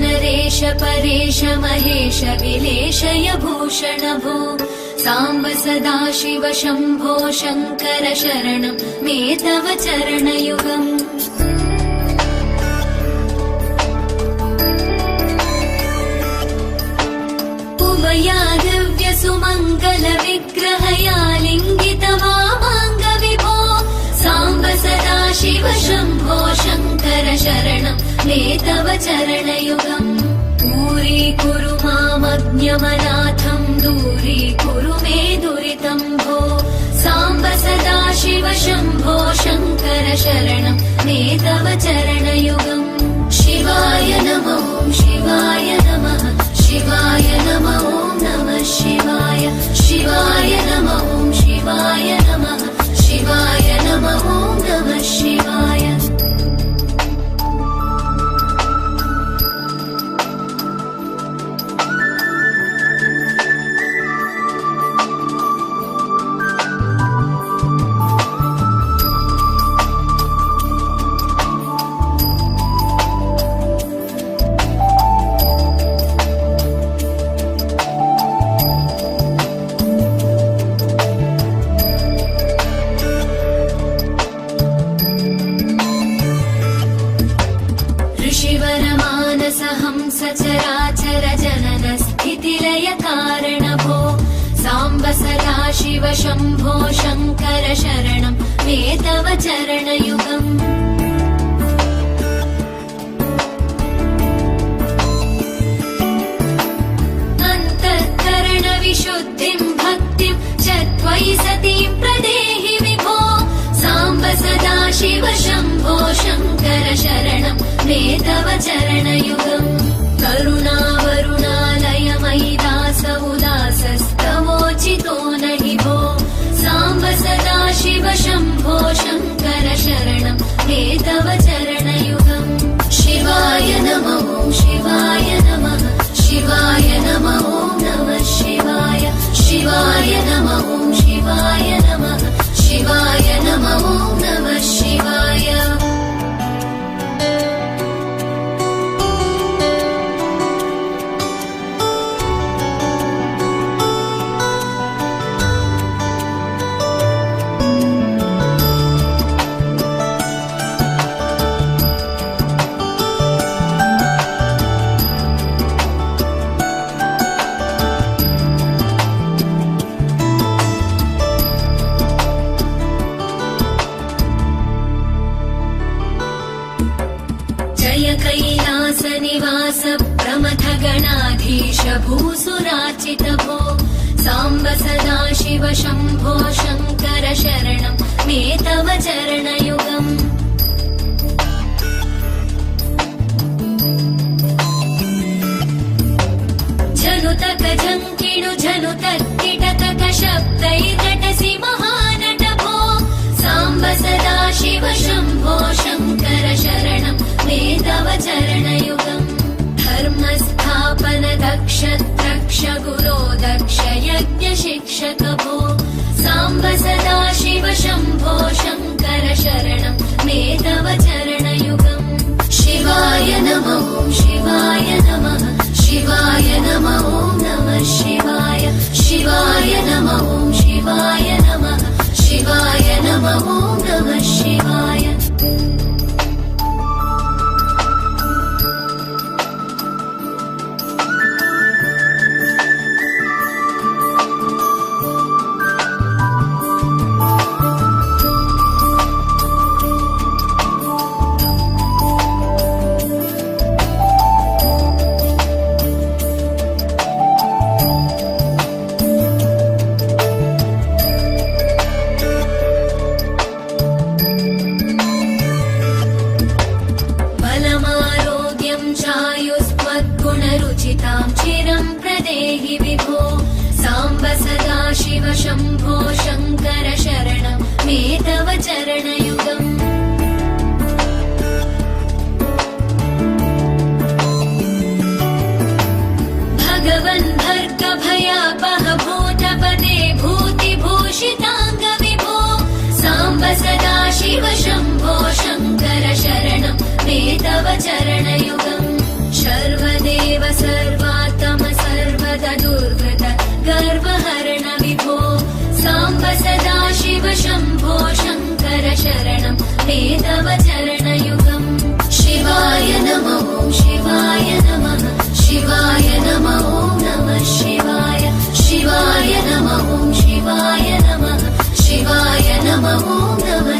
क्लेश विलेशय भूषण भो साम्ब सदा शिव शम्भो शङ्कर शरणं। मे तव चरणयुगम्। उमया दिव्यसुमङ्गलविग्रहया लिङ्गितवामाङ्गविभो साम्ब सदा शिव शम्भो शङ्कर शरणं मे तव चरणयुगम् दूरीकुरु मामज्ञमनाथम् दूरीकुरु मे दुरितं भो साम्ब सदा शिव शम्भो शङ्कर शरणं मे तव चरणयुगम् शिवाय नमो शिवाय नमः शिवाय नमो नमः तव चरणयुगम्। करुणावरुणालय मयि दास उदासस्तवोचितो न हि भो साम्ब सदा शिव शम्भो शङ्कर शरणं मे तव चरणयुगम्। शिवाय नमो शिवाय नमः। शिवाय नमो नमः शिवाय। शिवाय नमो शिवाय नमः। शिवाय नमः दक्ष यज्ञ शिक्षक भो। साम्ब सदा शिव शम्भो शङ्कर शरणं। मे तव चरणयुगम् शिवाय नमो शिवाय नमः। शिवाय नमो नमः शिवाय। शिवाय नमो शिवाय नमः। शिवाय नमो नमः शिवाय चायुस्त्वद्गुणरुचितां चिरं प्रदेहि विभो। साम्ब सदा शिव शम्भो शङ्कर शरणं। मे तव चरणयुगम्। भगवन् भर्गभयापह भूतपदे भूतिभूषिताङ्गविभो। साम्ब सदा शिव शम्भो शङ्कर शरणं। मे तव चरणयुगम् गर्वहरणविभो साम्ब सदा शिव शम्भो शङ्कर शरणम् हे तव चरणयुगम् शिवाय नमो शिवाय नमः शिवाय नमो नमः शिवाय शिवाय नमो शिवाय नमः शिवाय नमो नमः।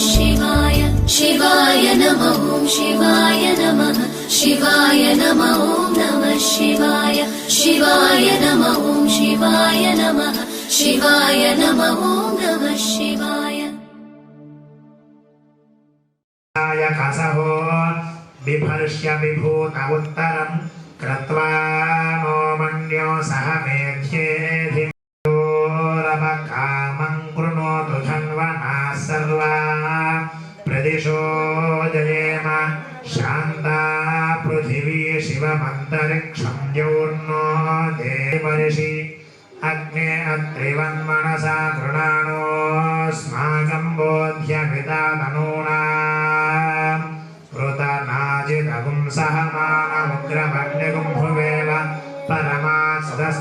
शिवाय शिवाय नमः ॐ शिवाय नमः शिवाय नमः ॐ नमः शिवाय शिवाय नमः ॐ शिवाय नमः शिवाय नमः ॐ नमः शिवाय य कसहो बिभर्ष्य विभूत उत्तरम् कृत्वा नो मन्यो सह मेध्येधिरपकामम् सर्वा प्रदिशो जयेम शान्ता पृथिवी शिवमन्तरिक्षम् योर्नो देवर्षि अग्ने अत्रिवन्मनसा गृणानोऽस्माकम् बोध्यमिता तनूनाम् कृतनाजिदगुंसः मानमुग्रमग्निगुम्भुवेव परमासुतस्थादो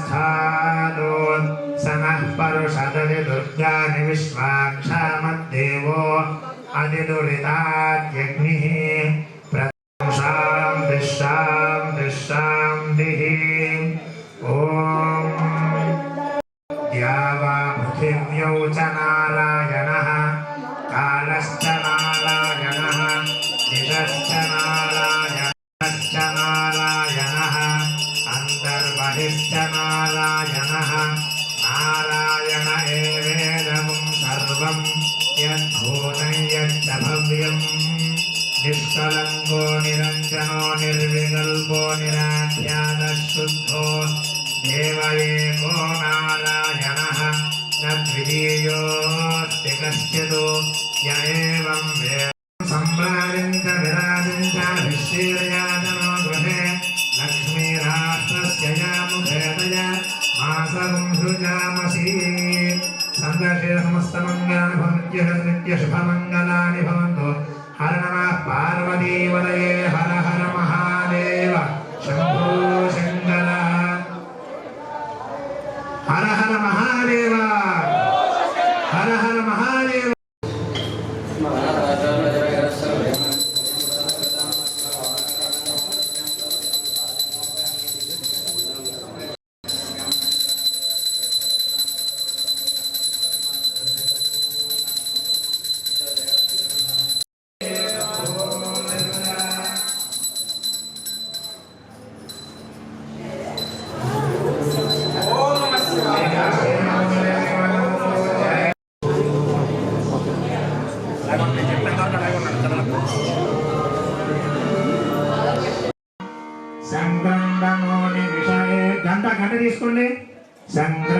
स नः परुषदति दुर्गानि विश्वाक्षामद्देवो अधिदुरितात्यग्निः निष्कलङ्को निरञ्जनो निर्विकल्पो निराख्यातः शुद्धो देव एको नारायणः न द्वितीयोऽस्ति कश्चिदो य एवं वेद सम्राजम् च विराजम् च विश्वेर्याजनो गृहे लक्ष्मीराष्ट्रस्य या मुखेतया मासगं सृजामसि सन्दर्शे समस्तमङ्गलानि भवन्त्यः नित्यशुभमङ्गलानि भवन्तु हर नमः पार्वतीवदये हर हर महादेव शम्भो సంగ్రంథనోని విషయ. గంట గంట తీసుకోండి. సంగ్రంథనేనాని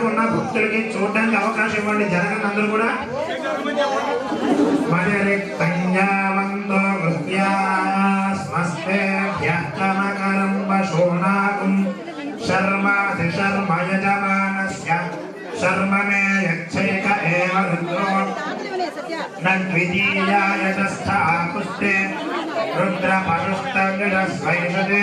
వెనక ఉన్న భక్తుడికి చూడడానికి అవకాశం ఇవ్వండి. జరగని అందరూ కూడా. మరి కన్యావంతో గృహ్యా స్వస్తే వ్యాకమకరం వశోనాగుం శర్మాసి శర్మ యజమానస్య శర్మ మే ఏవ రుద్రో. రుద్ర పరుష్టవిడస్వైషదే స్వైషదే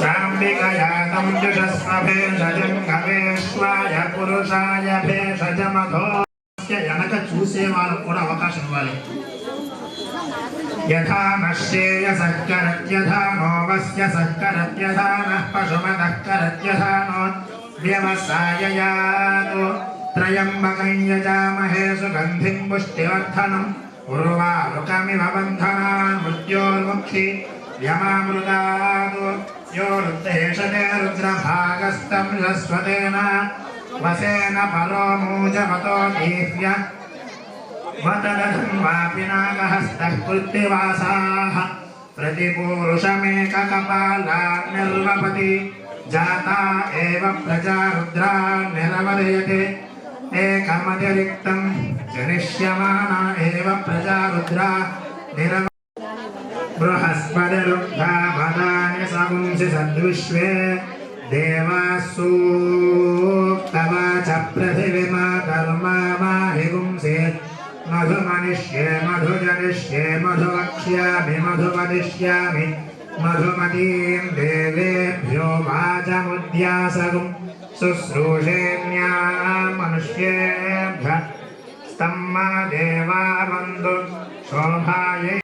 సాంబికయాతం జుషస్వ భేషజం గవేశ్వాయ పురుషాయ భేషజమధో వెనక చూసే వాళ్ళకు కూడా అవకాశం ఇవ్వాలి. యథా నశ్యేయ సక్కరత్యథా నో సక్కరత్యథా నః పశుమతః కరత్యథా నో వ్యవసాయయాతు त्रयम्बकं यजामहे सुगन्धिं पुष्टिवर्धनम् उर्वारुकमिव बन्धनान् मृत्योर्मुक्षि रुद्रभागस्तं शश्वतेन वसेन परो मूजवतो वतदधन्वापिनागहस्तः कृत्तिवासाः। प्रतिपूरुषमेककपाला निर्वपति जाता एव प्रजा रुद्रा निरवदयते एकमतिरिक्तं जनिष्यमाना एव प्रजा रुद्रा निरव बृहस्पतिरुद्धा पदानि सगुंसि सद्विश्वे कर्मा मधुमनिष्ये मधुजनिष्ये मधुवक्ष्यामि मधुमदिष्यामि मधुमतीं देवेभ्यो वाचमुद्यासगुं शुश्रूषेण्या मनुष्येभ्यः स्तम्मा देवा बन्धु शोभायै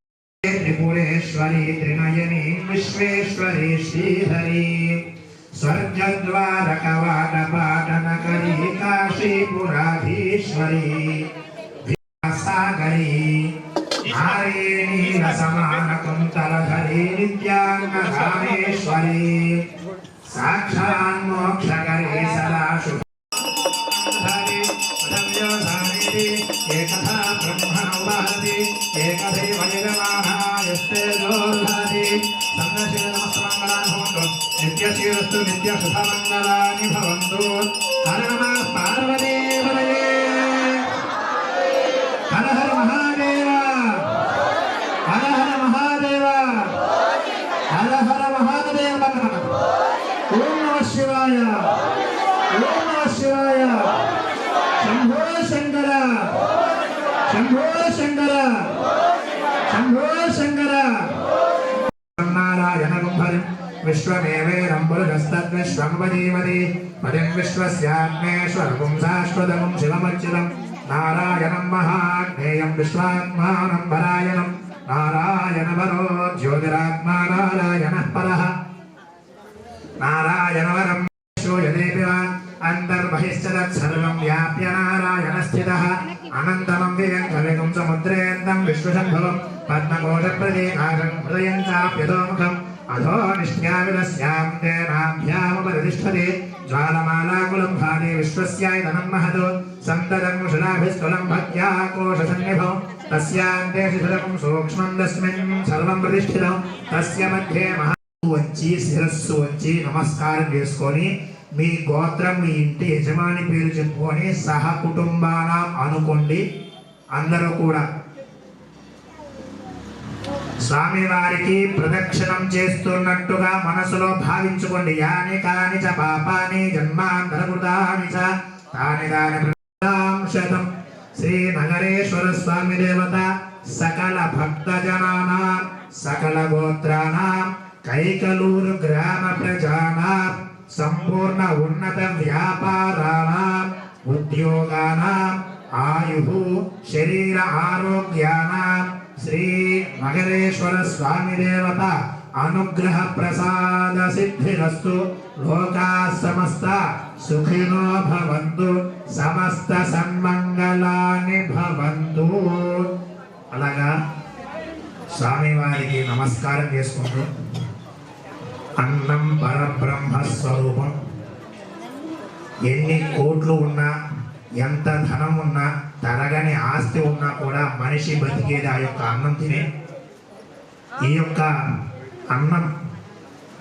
त्रिपुरेश्वरी त्रिनयनी विश्वेश्वरी श्रीधरी स्वर्गद्वारकवाटपाटनकरी काशीपुराधीश्वरी सागरी శ్రీరస్తు నిత్యశుభమంగళాని భవంతు. హర నమ పార్వదే హర హర మహాదేవ. హర హర మహాదేవ. హర హర మహాదేవ ఓం నమ శివాయ. ఓం నమ విశ్వమేవే पुरुषस्तद्विश्वं वदीमति पदिं विश्वस्याग्नेश्वरपुं शाश्वतमुं शिवमच्युतं नारायणं महाज्ञेयं विश्वात्मानं परायणं नारायणवरो ज्योतिरात्मा नारायणः परः नारायणवरं श्रूयतेऽपि वा अन्तर्बहिश्च तत्सर्वं व्याप्य नारायणस्थितः अनन्तमं वियं कविगुं समुद्रेन्दं विश्वशम्भवं पद्मकोशप्रतीकाशं हृदयं चाप्यतोमुखम् అధో నిష్ణ్యామినస్యాం తేనాభ్యాముపరితిష్ఠతే జ్వాలమాలాకులం భానే విశ్వస్యాయ ధనం మహదో సంతరం కుశలాభిస్థులం భక్త్యా కోశసన్నిభం తస్యాం తే శిశులకం సూక్ష్మం తస్మిన్ సర్వం ప్రతిష్ఠితం తస్య మధ్యే మహా వంచి శిరస్సు వంచి నమస్కారం చేసుకొని మీ గోత్రం మీ ఇంటి యజమాని పేరు చెప్పుకొని సహ కుటుంబానా అనుకోండి అందరూ కూడా స్వామివారికి ప్రదక్షిణం చేస్తున్నట్టుగా మనసులో భావించుకోండి. యాని కాని చ పాపాని జన్మాంతరకృతాని చ తాని కాని శతం శ్రీ నగరేశ్వర స్వామి దేవత సకల భక్తజనానాం సకల గోత్రానాం కైకలూరు గ్రామ ప్రజానాం సంపూర్ణ ఉన్నత వ్యాపారాణం ఉద్యోగానాం ఆయు శరీర ఆరోగ్యానాం శ్రీ మగరేశ్వర స్వామి దేవత అనుగ్రహ ప్రసాద సిద్ధిరస్తు లోకా సమస్త సుఖినో భవంతు సమస్త సన్మంగళాని భవంతు. అలాగా స్వామివారికి నమస్కారం చేసుకుంటూ అన్నం పరబ్రహ్మ స్వరూపం ఎన్ని కోట్లు ఉన్నా ఎంత ధనం ఉన్నా తరగని ఆస్తి ఉన్నా కూడా మనిషి బతికేది ఆ యొక్క అన్నం తినే. ఈ యొక్క అన్నం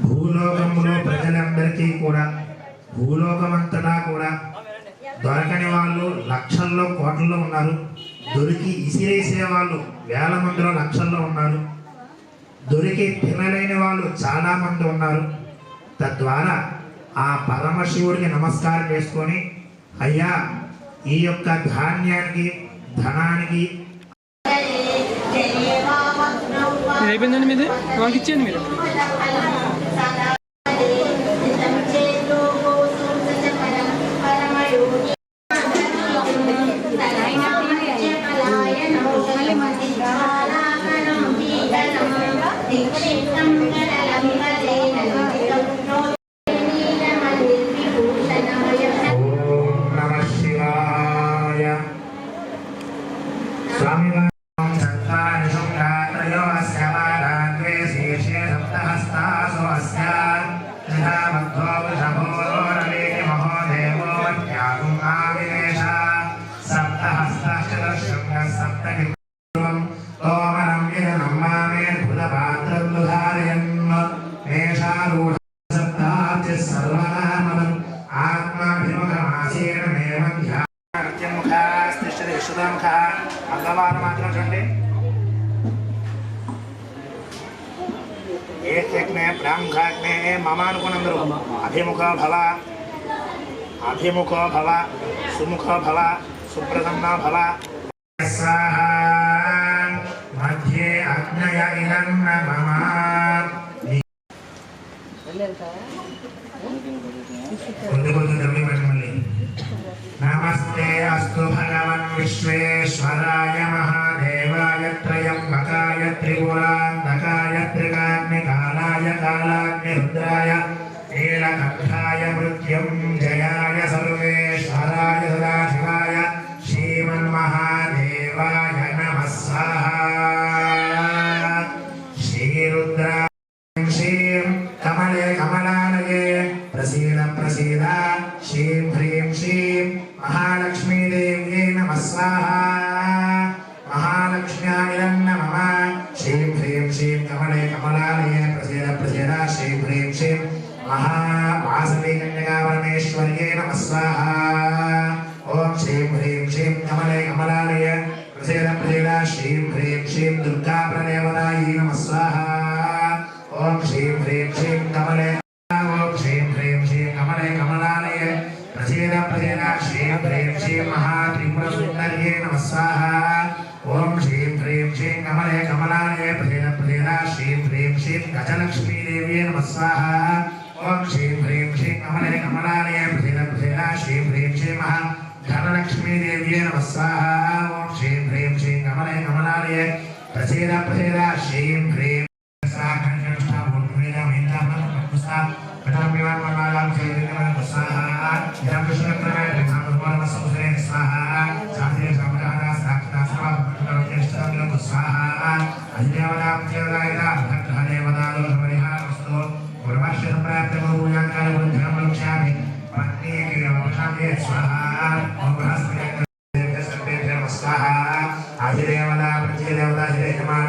భూలోకంలో ప్రజలందరికీ కూడా భూలోకమంతటా కూడా దొరకని వాళ్ళు లక్షల్లో కోట్లలో ఉన్నారు. దొరికి ఇసిరేసే వాళ్ళు వేల మందిలో లక్షల్లో ఉన్నారు. దొరికి తినలేని వాళ్ళు చాలామంది ఉన్నారు. తద్వారా ఆ పరమశివుడికి నమస్కారం చేసుకొని అయ్యా ఈ యొక్క ధాన్యానికి ధనానికి. అయిపోయిందండి మీది? వాళ్ళకి ఇచ్చేయండి మీరు. సుముఖో భవ సుప్రసన్న భవ స్వాహా మధ్యే అగ్నయ ఇదన్న మమ ముందు కొంచెం దమ్మి మళ్ళీ నమస్తే అస్తు భగవన్ విశ్వేశ్వరాయ మహాదేవాయ త్రయంబకాయ త్రిపురాంతకాయ త్రికాగ్నికాలాయ కాలాగ్ని రుద్రాయ నీలకంఠాయ మృత్యుంజయాయ సర్వేశ్వరాయ ప్రసీద ప్రసీద శ్రీం హ్రీం శ్రీం దుర్గా ప్రదేవతాయై నమ స్వాహా ఓం శ్రీం హ్రీం శ్రీం కమలే ఓం శ్రీం హ్రీం శ్రీం కమలే కమలాలయ ప్రసీద ప్రసీద శ్రీం హ్రీం శ్రీం మహాత్రిపుర సుందర్యే నమ స్వాహా ఓం శ్రీం హ్రీం శ్రీం కమలే కమలాలయ ప్రసీద ప్రసీద శ్రీం హ్రీం శ్రీం గజలక్ష్మీదేవ్యే నమ స్వాహా ఓం శ్రీం హ్రీం శ్రీం కమలే కమలాలయ ప్రసీద ప్రసీద శ్రీం హ్రీం శ్రీం మహా प्रसेन प्रसेन श्रीं ह्रीं साखण्डष्ठा भूतवेदा मेधाफल पुष्पा कथम विमान मनालाम चैतन्य स्वाहा यम विष्णु क्रमे धाम परम सुसरे स्वाहा। साधे समराना साक्षात सर्व भक्तों के स्तवन स्वाहा अन्यवदाम चैतन्यदा भक्तने वदालो परिहार वस्तु परमाश संप्राप्त भूयाकार बंधम लक्ष्यामि। पत्नी के नमः स्वाहा। और ब्रह्म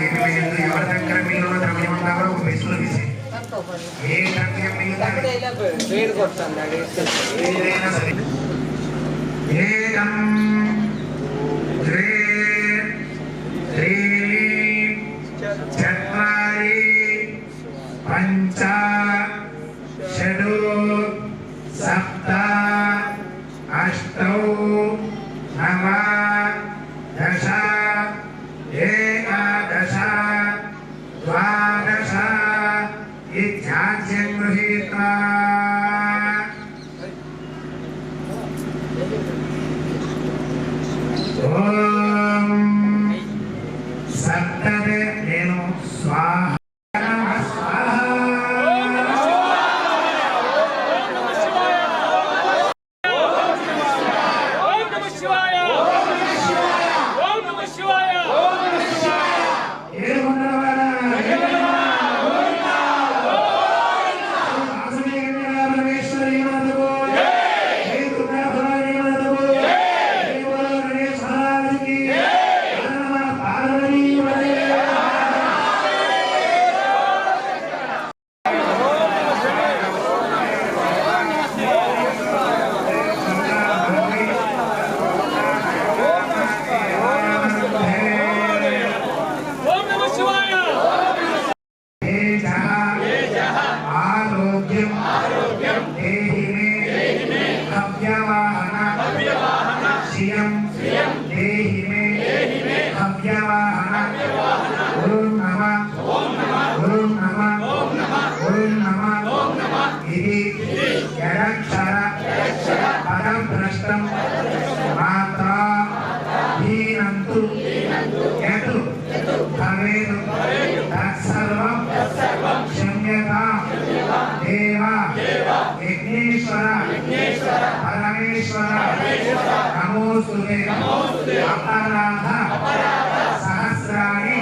ఎవరు కూడా ఎవరి దగ్గర ద్రవ్యం ఉన్నారో ఒక ఏ ద్రవ్యం ఏదైనా సరే ద్వే చత్వారి నమోస్తుతే అపరాధ సహస్రాన్ని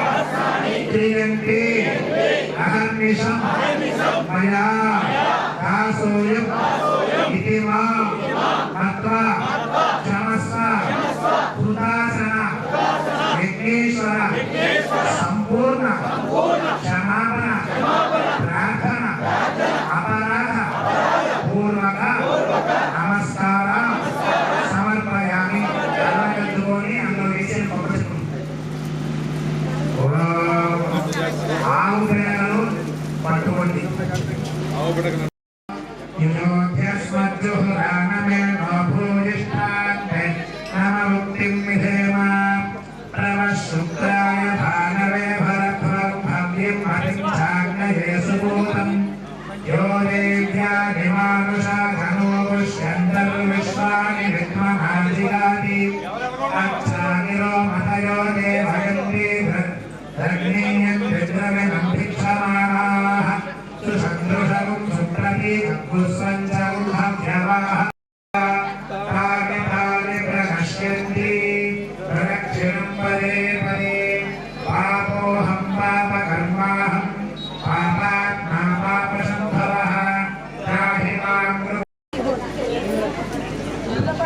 క్రీడంతే అహర్నిశం మయా ഇവിടെ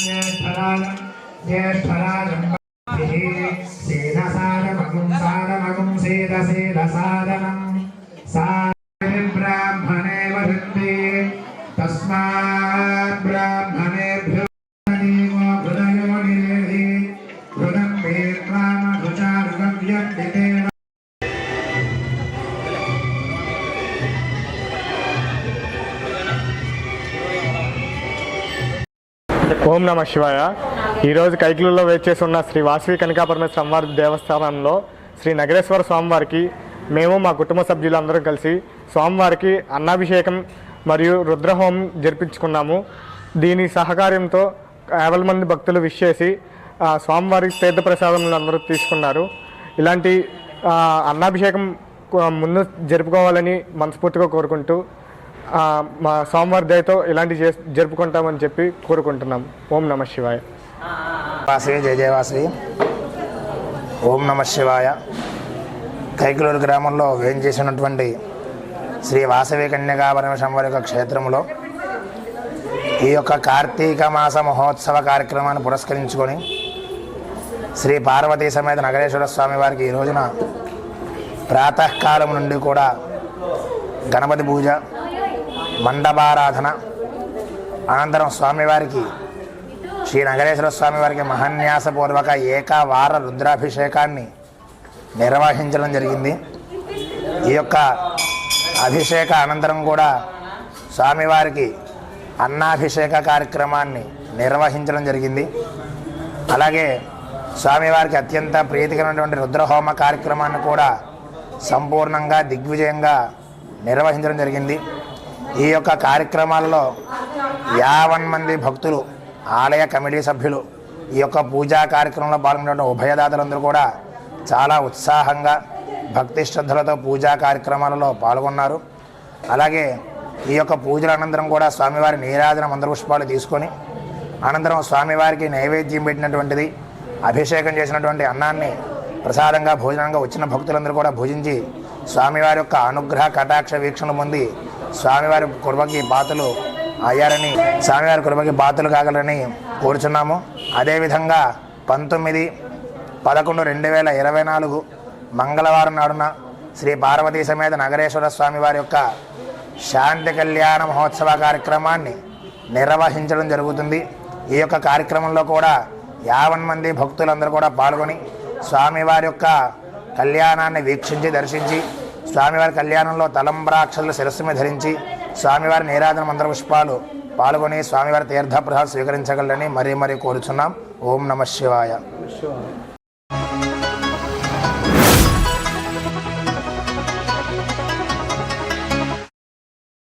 జ్యేష్ఠరాజం బ్రహ్మణాం బ్రహ్మణాం జ్యేష్ఠరాజం జ్యేష్ఠరాజం ఓం నమ శివాయ. ఈరోజు కైకిలలో వేచేసి ఉన్న శ్రీ వాసవి కనకాపరమేశ్వర అమ్మవారి దేవస్థానంలో శ్రీ నగరేశ్వర స్వామివారికి మేము మా కుటుంబ సభ్యులందరం కలిసి స్వామివారికి అన్నాభిషేకం మరియు రుద్రహోమం జరిపించుకున్నాము. దీని సహకార్యంతో యాభై మంది భక్తులు విష్ చేసి ఆ, స్వామివారి తీర్థప్రసాదములు అందరూ తీసుకున్నారు. ఇలాంటి అన్నాభిషేకం ముందు జరుపుకోవాలని మనస్ఫూర్తిగా కోరుకుంటూ మా సోమవారి దయతో ఇలాంటి జరుపుకుంటామని చెప్పి కోరుకుంటున్నాం. ఓం నమ శివాయ. వాసవి జయ జయవాసవి ఓం నమ శివాయ. కైకులూరు గ్రామంలో వేంచేసినటువంటి శ్రీ వాసవి కన్యకాపరమేశ్వరం వారి యొక్క క్షేత్రంలో ఈ యొక్క కార్తీక మాస మహోత్సవ కార్యక్రమాన్ని పురస్కరించుకొని శ్రీ పార్వతీ సమేత నగరేశ్వర స్వామి వారికి ఈ రోజున ప్రాతకాలం నుండి కూడా గణపతి పూజ మండపారాధన. అనంతరం స్వామివారికి శ్రీ నగరేశ్వర స్వామి వారికి మహాన్యాసపూర్వక ఏకవార రుద్రాభిషేకాన్ని నిర్వహించడం జరిగింది. ఈ యొక్క అభిషేక అనంతరం కూడా స్వామివారికి అన్నాభిషేక కార్యక్రమాన్ని నిర్వహించడం జరిగింది. అలాగే స్వామివారికి అత్యంత ప్రీతికరమైనటువంటి రుద్రహోమ కార్యక్రమాన్ని కూడా సంపూర్ణంగా దిగ్విజయంగా నిర్వహించడం జరిగింది. ఈ యొక్క కార్యక్రమాలలో యావన్ మంది భక్తులు ఆలయ కమిటీ సభ్యులు ఈ యొక్క పూజా కార్యక్రమంలో పాల్గొన్న ఉభయదాతలందరూ కూడా చాలా ఉత్సాహంగా భక్తి శ్రద్ధలతో పూజా కార్యక్రమాలలో పాల్గొన్నారు. అలాగే ఈ యొక్క పూజల అనంతరం కూడా స్వామివారి నీరాజన మందపుష్పాలు తీసుకొని అనంతరం స్వామివారికి నైవేద్యం పెట్టినటువంటిది అభిషేకం చేసినటువంటి అన్నాన్ని ప్రసాదంగా భోజనంగా వచ్చిన భక్తులందరూ కూడా భుజించి స్వామివారి యొక్క అనుగ్రహ కటాక్ష వీక్షణ పొంది స్వామివారి కృపకి బాతలు అయ్యారని స్వామివారి కృపకి బాతులు కాగలని కోరుచున్నాము. అదేవిధంగా పంతొమ్మిది పదకొండు రెండు వేల ఇరవై నాలుగు మంగళవారం నాడున శ్రీ పార్వతీ సమేత నగరేశ్వర స్వామి వారి యొక్క శాంతి కళ్యాణ మహోత్సవ కార్యక్రమాన్ని నిర్వహించడం జరుగుతుంది. ఈ యొక్క కార్యక్రమంలో కూడా యావన్ మంది భక్తులందరూ కూడా పాల్గొని స్వామివారి యొక్క కళ్యాణాన్ని వీక్షించి దర్శించి స్వామివారి కళ్యాణంలో తలంబ్రాక్షలు శిరస్సు మీద ధరించి స్వామివారి నీరాజన మంత్ర పుష్పాలు పాల్గొని స్వామివారి తీర్థప్రసాద్ స్వీకరించగలని మరీ మరీ కోరుచున్నాం. ఓం నమ శివాయ. శివాయ.